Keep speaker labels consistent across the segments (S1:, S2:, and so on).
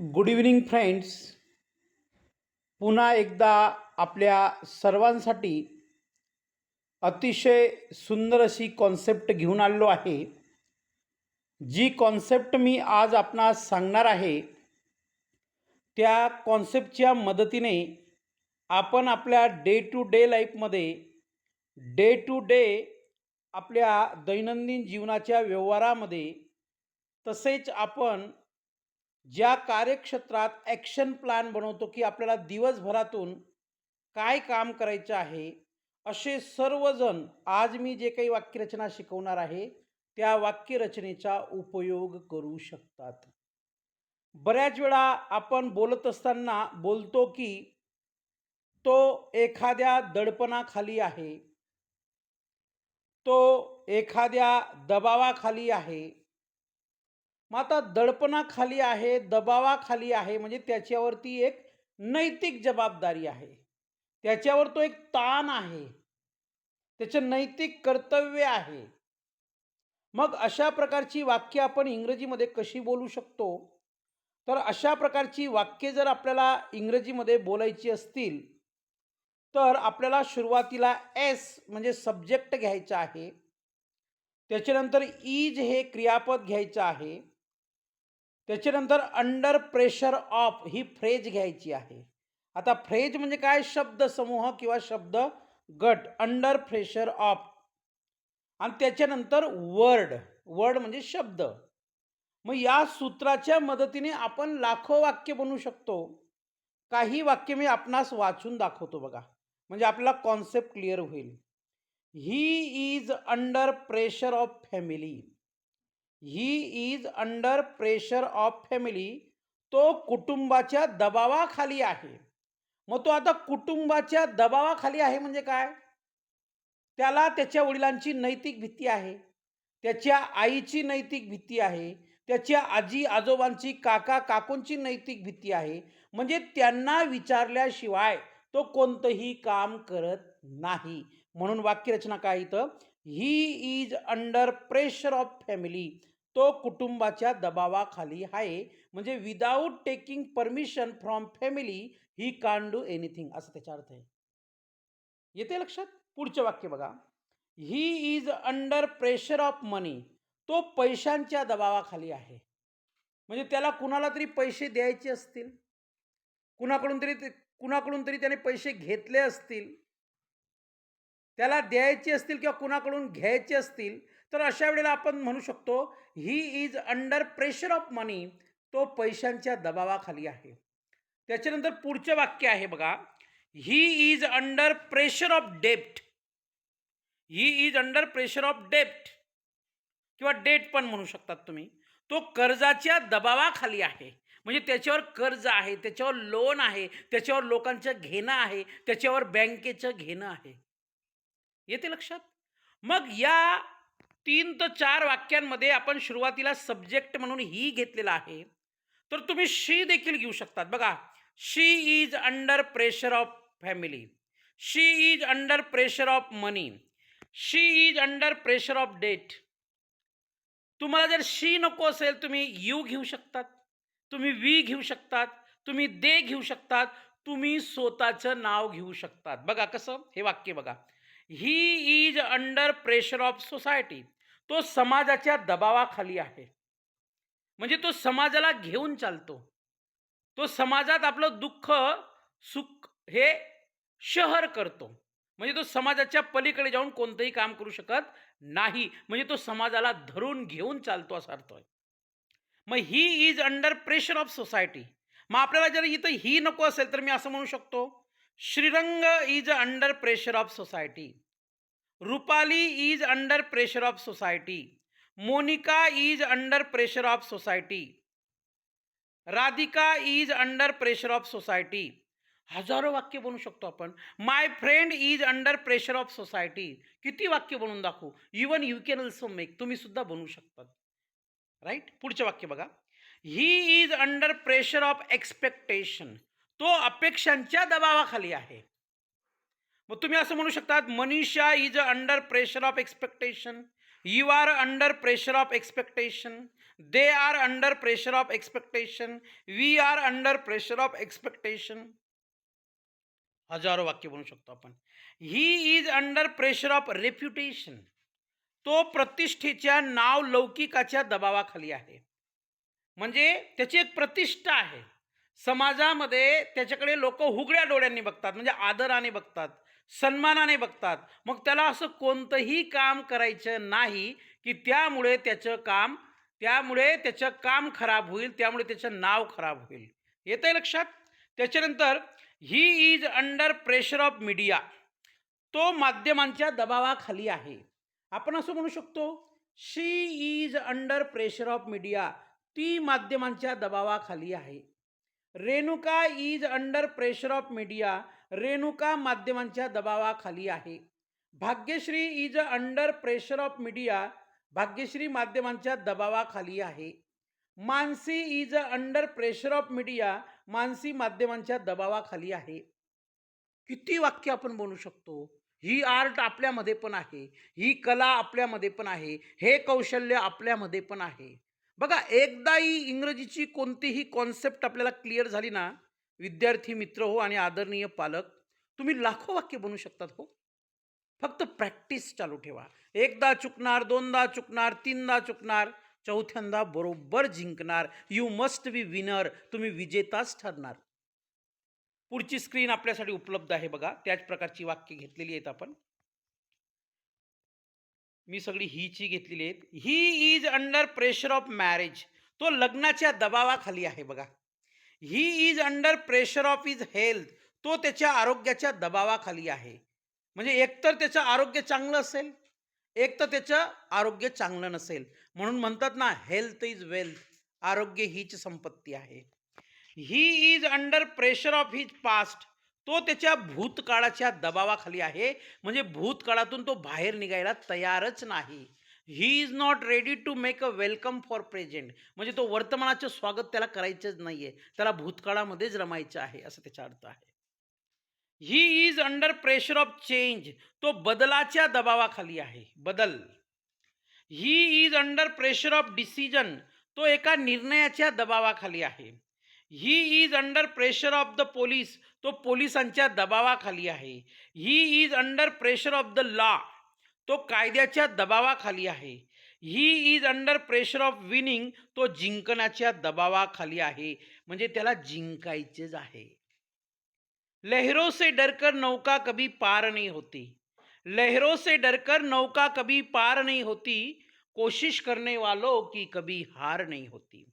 S1: Good evening friends. पुन्हा एकदा आपल्या सर्वांसाठी अतिशय सुंदर अशी कॉन्सेप्ट घेऊन आलेलो आहे. जी कॉन्सेप्ट मी आज आपणास सांगणार आहे त्या कॉन्सेप्टच्या मदतीने आपण आपल्या डे टू डे लाईफमध्ये डे टू डे आपल्या दैनंदिन जीवनाच्या व्यवहारामध्ये तसेच आपण ज्या कार्यक्षेत्रात ॲक्शन प्लॅन बनवतो की आपल्याला दिवसभरातून काय काम करायचं आहे असे सर्वजण आज मी जे काही वाक्यरचना शिकवणार आहे त्या वाक्यरचनेचा उपयोग करू शकतात. बऱ्याच वेळा आपण बोलत असताना बोलतो की तो एखाद्या दडपणाखाली आहे तो एखाद्या दबावाखाली आहे मग आता दडपणाखाली आहे दबावाखाली आहे म्हणजे त्याच्यावरती एक नैतिक जबाबदारी आहे. त्याच्यावर तो एक ताण आहे. त्याचं नैतिक कर्तव्य आहे. मग अशा प्रकारची वाक्य आपण इंग्रजीमध्ये कशी बोलू शकतो? तर अशा प्रकारची वाक्य जर आपल्याला इंग्रजीमध्ये बोलायची असतील तर आपल्याला सुरुवातीला एस म्हणजे सब्जेक्ट घ्यायचं आहे. त्याच्यानंतर इज हे क्रियापद घ्यायचं आहे. त्याच्यानंतर अंडर प्रेशर ऑफ ही फ्रेज घ्यायची आहे. आता फ्रेज म्हणजे काय? शब्द समूह किंवा शब्द गट. अंडर प्रेशर ऑफ आणि त्याच्यानंतर वर्ड वर्ड म्हणजे शब्द. मग या सूत्राच्या मदतीने आपण लाखो वाक्य बनवू शकतो. काही वाक्य मी आपणास वाचून दाखवतो बघा. म्हणजे आपला कॉन्सेप्ट क्लिअर होईल. He is under pressure of family he is under pressure of family तो कुटुंबाच्या दबावाखाली आहे. मग तो आता कुटुंबाच्या दबावाखाली आहे म्हणजे काय? त्याला त्याच्या वडिलांची नैतिक भीती आहे. त्याच्या आईची नैतिक भीती आहे. त्याच्या आजी आजोबांची काका काकूंची नैतिक भीती आहे. म्हणजे त्यांना विचारल्याशिवाय तो कोणतंही काम करत नाही. म्हणून वाक्यरचना काय इथं? He is under pressure of family तो कुटुंबाच्या दबावाखाली आहे. म्हणजे without taking permission from family he can do anything असं त्याचा अर्थ आहे. येते लक्षात? पुढचं वाक्य बघा. He is under pressure of money तो पैशांच्या दबावाखाली आहे. म्हणजे त्याला कुणाला तरी पैसे द्यायचे असतील? कुणाकडून तरी कुणाकडून तरी त्याने पैसे घेतले असतील? त्याला द्यायचे असतील किंवा कुणाकडून घ्यायचे असतील? तर अशा वेळेला आपण म्हणू शकतो he is under pressure of money तो पैशांच्या दबावाखाली आहे. त्याच्यानंतर पुढचं वाक्य आहे बघा. He is under pressure of डेप्ट he is under pressure of डेप्ट किंवा डेट पण म्हणू शकतात तुम्ही. तो कर्जाच्या दबावाखाली आहे. म्हणजे त्याच्यावर कर्ज आहे त्याच्यावर लोन आहे त्याच्यावर लोकांचं घेणं आहे त्याच्यावर बँकेचं घेणं आहे. येते लक्षात? मग या तीन तर चार वाक्यांमध्ये आपण सुरुवातीला सब्जेक्ट म्हणून ही घेतलेला आहे. तर तुम्ही शी देखील घेऊ शकतात. बघा she is under pressure of family she is under pressure of money she is under pressure of debt तुम्हाला जर शी नको असेल तुम्ही यू घेऊ शकतात. तुम्ही वी घेऊ शकतात. तुम्ही दे घेऊ शकतात. तुम्ही स्वतःचं नाव घेऊ शकतात. बघा कसं? हे वाक्य बघा. He is under pressure of society तो समाजाच्या दबावाखाली आहे. म्हणजे तो समाजाला घेऊन चालतो. तो समाजात आपलं दुःख सुख हे शहर करतो. म्हणजे तो समाजाच्या पलीकडे जाऊन कोणतंही काम करू शकत नाही. म्हणजे तो समाजाला धरून घेऊन चालतो असा अर्थ आहे. मग he is under pressure of society मग आपल्याला जर इथं ही नको असेल तर मी असं म्हणू शकतो. Shrirang is under pressure of society Rupali is under pressure of society Monika is under pressure of society Radhika is under pressure of society हजारो वाक्य बनवू शकतो आपण. My friend is under pressure of society किती वाक्य बनवून दाखवू? Even you can also make तुम्ही सुद्धा बनवू शकतात. राईट पुढचे वाक्य बघा. He is under pressure of expectation तो अपेक्षांच्या दबावाखाली आहे. मग तुम्ही असं म्हणू शकतात Manisha is under pressure of expectation you are under pressure of expectation they are under pressure of expectation we are under pressure of expectation हजारो वाक्य बनवू शकतो आपण. He is under pressure of reputation तो प्रतिष्ठेच्या नाव लौकिकाच्या दबावाखाली आहे. म्हणजे त्याची एक प्रतिष्ठा आहे. समाजामध्ये त्याच्याकडे लोक हुगड्या डोळ्यांनी बघतात म्हणजे आदराने बघतात सन्मानाने बघतात. मग त्याला असं कोणतंही काम करायचं नाही की त्यामुळे त्याचं काम त्यामुळे त्याचं काम खराब होईल त्यामुळे त्याचं नाव खराब होईल. येतं आहे लक्षात? त्याच्यानंतर he is under pressure of media तो माध्यमांच्या दबावाखाली आहे. आपण असं म्हणू शकतो she is under pressure of media ती माध्यमांच्या दबावाखाली आहे. Renuka is under pressure of media Renuka माध्यमांच्या दबावाखाली आहे. Bhagyashree is under pressure of media Bhagyashree माध्यमांच्या दबावाखाली आहे. Mansi is under pressure of media Mansi माध्यमांच्या दबावाखाली आहे. किती वाक्य आपण बनवू शकतो? ही आर्ट आपल्यामध्ये पण आहे. ही कला आपल्यामध्ये पण आहे. हे कौशल्य आपल्यामध्ये पण आहे. बघा एकदाही इंग्रजीची कोणतीही कॉन्सेप्ट आपल्याला क्लिअर झाली ना विद्यार्थी मित्र हो आणि आदरणीय पालक तुम्ही लाखो वाक्य बनवू शकतात हो. फक्त प्रॅक्टिस चालू ठेवा. एकदा चुकणार दोनदा चुकणार तीनदा चुकणार चौथ्यांदा बरोबर जिंकणार. यू मस्ट बी विनर तुम्ही विजेताच ठरणार. पुढची स्क्रीन आपल्यासाठी उपलब्ध आहे बघा. त्याच प्रकारची वाक्य घेतलेली आहेत आपण. मी सगळी हीची घेतलेली आहेत. He is under pressure of marriage तो लग्नाच्या दबावाखाली आहे बघा. He is under pressure of is health तो त्याच्या आरोग्याच्या दबावाखाली आहे. म्हणजे एकतर त्याचं आरोग्य चांगलं असेल एक तर त्याचं आरोग्य चांगलं नसेल. म्हणून म्हणतात ना हेल्थ इज वेल्थ आरोग्य हीच संपत्ती आहे. He is under pressure of his past तो त्याच्या भूतकाळाच्या दबावाखाली आहे. म्हणजे भूतकाळातून तो बाहेर निघायला तयारच नाही. He is not ready to make a welcome for present म्हणजे तो वर्तमानाचं स्वागत त्याला करायचंच नाही आहे त्याला भूतकाळामध्येच रमायचं आहे असं त्याचा अर्थ आहे. He is under pressure of change तो बदलाच्या दबावाखाली आहे. बदल. He is under pressure of decision तो एका निर्णयाच्या दबावाखाली आहे. He is under pressure of the police तो पोलिसांच्या दबावाखाली आहे. He is under pressure of the law तो कायद्याच्या दबावाखाली आहे. He is under pressure of winning तो जिंकण्याच्या दबावाखाली आहे. म्हणजे त्याला जिंकायचेच आहे. लहरों से डरकर नौका कभी पार नहीं होती. लहरों से डरकर नौका कभी पार नहीं होती. कोशिश करने वालों की कभी हार नहीं होती.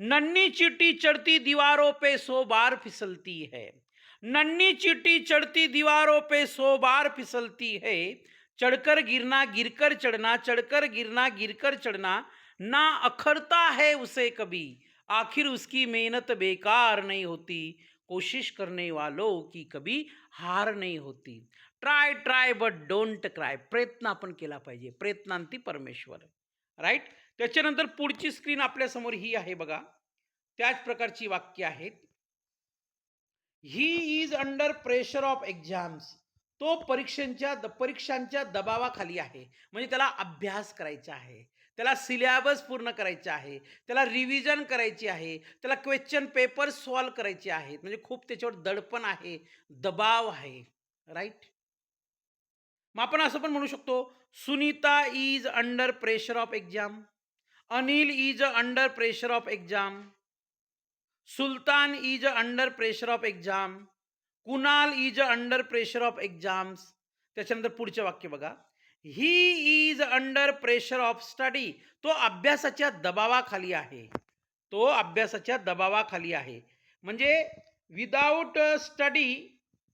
S1: नन्ही चीटी चढ़ती दीवारों पे सो बार फिसलती है। नन्ही चीटी चढ़ती दीवारों पे सो बार फिसलती है। चढ़कर गिरना, गिरकर चढ़ना, चढ़कर गिरना, गिरकर चढ़ना, ना अखरता है उसे कभी। आखिर उसकी मेहनत बेकार नहीं होती। कोशिश करने वालों की कभी हार नाही होती। Try try but don't cry प्रयत्न आपण केला पाहिजे प्रयत्नांती परमेश्वर। राईट त्याच्यानंतर पुढची स्क्रीन आपल्यासमोर ही आहे बघा. त्याच प्रकारची वाक्य आहेत. He is under pressure of exams तो परीक्षांच्या द परीक्षांच्या दबावाखाली आहे. म्हणजे त्याला अभ्यास करायचा आहे. त्याला सिलेबस पूर्ण करायचा आहे. त्याला रिव्हिजन करायची आहे. त्याला क्वेश्चन पेपर सॉल्व करायचे आहेत. म्हणजे खूप त्याच्यावर दडपण आहे. दबाव आहे. राईट मग आपण असं पण म्हणू शकतो Sunita is under pressure of exam Anil is under pressure of exam Sultan is under pressure of exam Kunal is under pressure of exams त्याच्यानंतर पुढचे वाक्य बघा. He is under pressure of study तो अभ्यासाच्या दबावाखाली आहे. तो अभ्यासाच्या दबावाखाली आहे. म्हणजे without study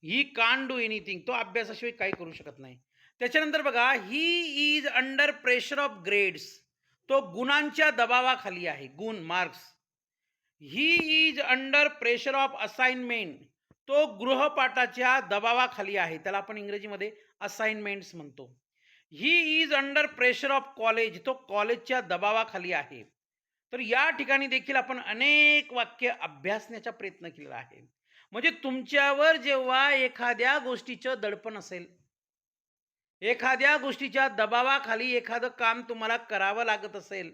S1: he can do anything तो अभ्यासाशिवाय काही करू शकत नाही. त्याच्यानंतर बघा he is under pressure of grades तो गुणांच्या दबावाखाली आहे. गुण marks he is under pressure of assignment तो गृहपाठाच्या दबावाखाली आहे. त्याला आपण इंग्रजीमध्ये असाइनमेंट्स म्हणतो. He is under pressure of college तो कॉलेजच्या दबावाखाली आहे. तर या ठिकाणी देखील आपण अनेक वाक्य अभ्यासण्याचा प्रयत्न केलेला आहे. म्हणजे तुमच्यावर जेव्हा एखाद्या गोष्टीचं दडपण असेल एखाद्या गोष्टीच्या दबावाखाली एखादं काम तुम्हाला करावं लागत असेल.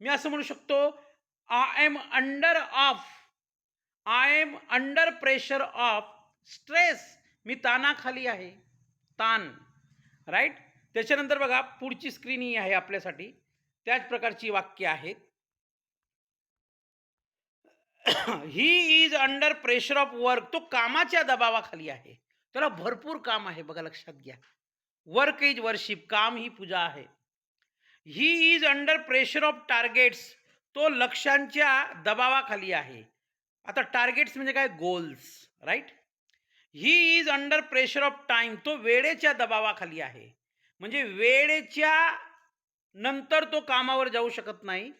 S1: मी असं म्हणू शकतो I am under of I am under pressure of stress मी तानाखाली आहे. ताण राईट त्याच्यानंतर बघा पुढची स्क्रीन ही आहे आपल्यासाठी. त्याच प्रकारची वाक्य आहेत he is under pressure of work तो कामाच्या दबावाखाली आहे. त्याला भरपूर काम आहे बघा लक्षात घ्या. वर्क इज वर्शिप काम ही पूजा आहे. He is under pressure of targets तो लक्ष्यांच्या दबावाखाली आहे. आता टार्गेट्स म्हणजे काय? Goals right he is under pressure of time तो वेळेच्या दबावाखाली आहे. म्हणजे वेळेच्या नंतर तो कामावर जाऊ शकत नाही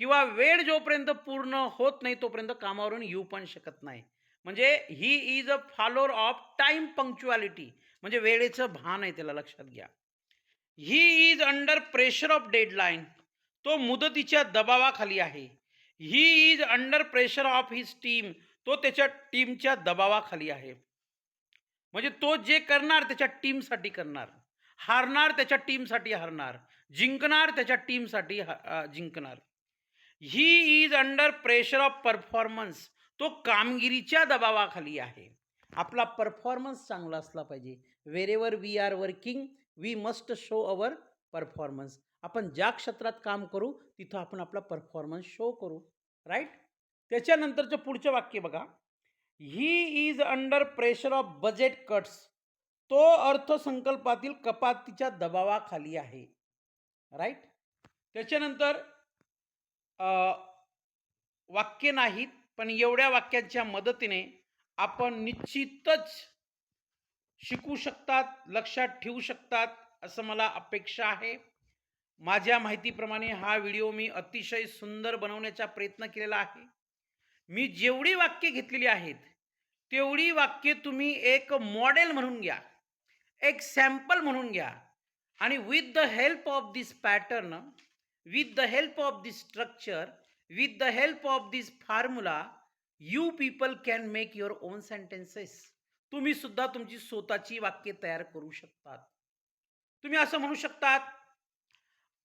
S1: किंवा वेळ जोपर्यंत पूर्ण होत नाही तोपर्यंत कामावरून येऊ पण शकत नाही. म्हणजे he is a follower of time punctuality म्हणजे वेळेचं भान आहे त्याला लक्षात घ्या. He is under pressure of deadline तो मुदतीच्या दबावाखाली आहे. He is under pressure of his team तो त्याच्या टीमच्या दबावाखाली आहे. म्हणजे तो जे करणार त्याच्या टीमसाठी करणार. हारणार त्याच्या टीमसाठी हारणार. जिंकणार त्याच्या टीमसाठी जिंकणार. He is under pressure of performance तो कामगिरीच्या दबावाखाली आहे. आपला परफॉर्मन्स चांगला असला पाहिजे. Wherever we are working we must show our performance आपण ज्या क्षेत्रात काम करू तिथं आपण आपला परफॉर्मन्स शो करू. राईट त्याच्यानंतरचं पुढचं वाक्य बघा. He is under pressure of budget cuts तो अर्थसंकल्पातील कपातीच्या दबावाखाली आहे. राईट त्याच्यानंतर वाक्य नाहीत. पण एवढ्या वाक्यांच्या मदतीने आपण निश्चितच शिकू शकतात लक्षात ठेवू शकतात असं मला अपेक्षा आहे. माझ्या माहितीप्रमाणे हा व्हिडिओ मी अतिशय सुंदर बनवण्याचा प्रयत्न केलेला आहे. मी जेवढी वाक्य घेतलेली आहेत तेवढी वाक्य तुम्ही एक मॉडेल म्हणून घ्या एक सॅम्पल म्हणून घ्या आणि with the help of this pattern with the help of this structure with the help of this formula you people can make your own sentences तुम्ही सुद्धा तुमची स्वतःची वाक्य तयार करू शकतात. तुम्ही असं म्हणू शकतात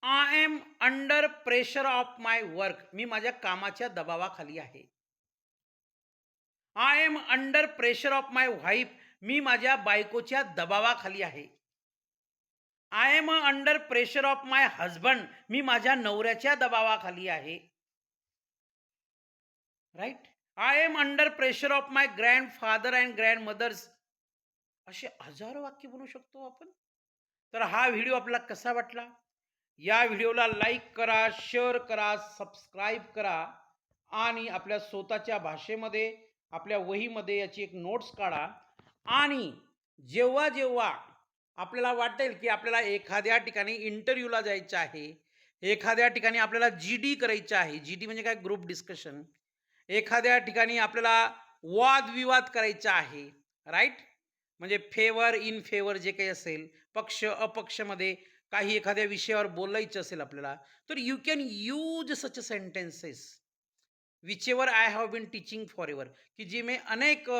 S1: I am under pressure of my work मी माझ्या कामाच्या दबावाखाली आहे. I am under pressure of my wife मी माझ्या बायकोच्या दबावाखाली आहे. I am under pressure of my husband मी माझ्या नवऱ्याच्या दबावाखाली आहे. Right? I am under pressure of my grandfather and grandmothers असे हजारो वाक्य बनवू शकतो आपण. तर हा व्हिडिओ आपला कसा वाटला? या व्हिडिओला लाईक करा शेअर करा सबस्क्राईब करा आणि आपल्या स्वतःच्या भाषेमध्ये आपल्या वहीमध्ये याची एक नोट्स काढा. आणि जेव्हा जेव्हा आपल्याला वाटेल की आपल्याला एखाद्या ठिकाणी इंटरव्ह्यूला जायचं आहे एखाद्या ठिकाणी आपल्याला जी डी करायचं आहे जी डी म्हणजे काय? ग्रुप डिस्कशन एखाद्या ठिकाणी आपल्याला वादविवाद करायचा आहे राईट म्हणजे फेवर इन फेवर जे काही असेल पक्ष अपक्षमध्ये काही एखाद्या विषयावर बोलायचं असेल आपल्याला तर you can use such sentences whichever I have been teaching forever की जी मी अनेक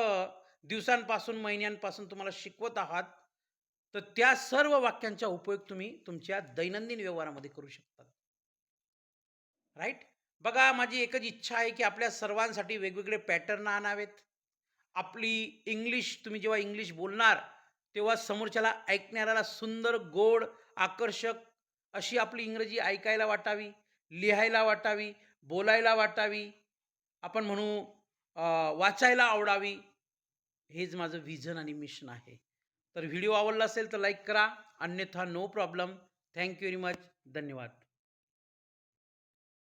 S1: दिवसांपासून महिन्यांपासून तुम्हाला शिकवत आहात तर त्या सर्व वाक्यांचा उपयोग तुम्ही तुमच्या दैनंदिन व्यवहारामध्ये करू शकतात राईट बघा माझी एकच इच्छा आहे की आपल्या सर्वांसाठी वेगवेगळे पॅटर्न आणावेत. आपली इंग्लिश तुम्ही जेव्हा इंग्लिश बोलणार तेव्हा समोरच्याला ऐकणाऱ्याला सुंदर गोड आकर्षक अशी आपली इंग्रजी ऐकायला वाटावी लिहायला वाटावी बोलायला वाटावी आपण म्हणू वाचायला आवडावी हेच माझं व्हिजन आणि मिशन आहे. तर व्हिडिओ आवडला असेल तर लाईक करा अन्यथा no problem. Thank you very much. धन्यवाद.